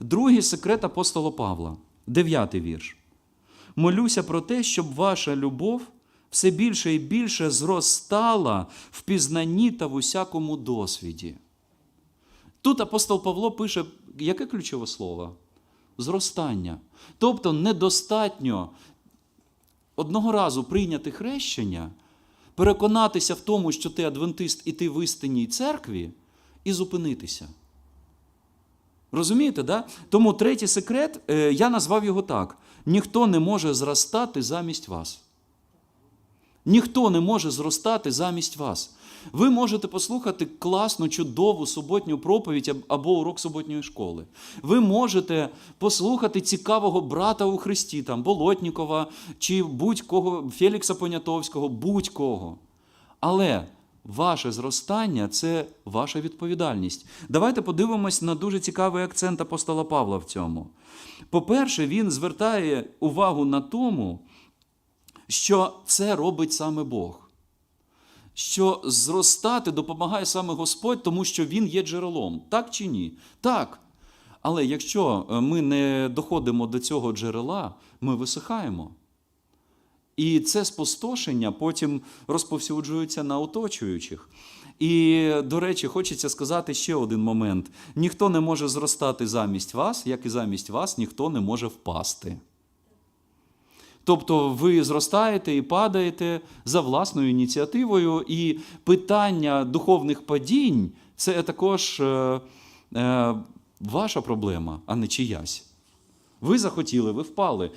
Другий секрет апостола Павла, дев'ятий вірш. Молюся про те, щоб ваша любов все більше і більше зростала в пізнанні та в усякому досвіді. Тут апостол Павло пише, яке ключове слово? Зростання. Тобто недостатньо одного разу прийняти хрещення, переконатися в тому, що ти адвентист і ти в істинній церкві, і зупинитися. Розумієте, да? Тому третій секрет, е, я назвав його так: ніхто не може зростати замість вас. Ніхто не може зростати замість вас. Ви можете послухати класну, чудову суботню проповідь або урок суботньої школи. Ви можете послухати цікавого брата у Христі, там, Болотнікова чи будь-кого, Фелікса Понятовського, будь-кого. Але ваше зростання це ваша відповідальність. Давайте подивимось на дуже цікавий акцент апостола Павла в цьому. По-перше, він звертає увагу на тому, що це робить саме Бог. Що зростати допомагає саме Господь, тому що Він є джерелом. Так чи ні? Так. Але якщо е, ми не доходимо до цього джерела, ми висихаємо. І це спустошення потім розповсюджується на оточуючих. І, до речі, хочеться сказати ще один момент: ніхто не може зростати замість вас, як і замість вас ніхто не може впасти. Тобто ви зростаєте і падаєте за власною ініціативою, і питання духовних падінь це також е, е, ваша проблема, а не чиясь. Ви захотіли, ви впали.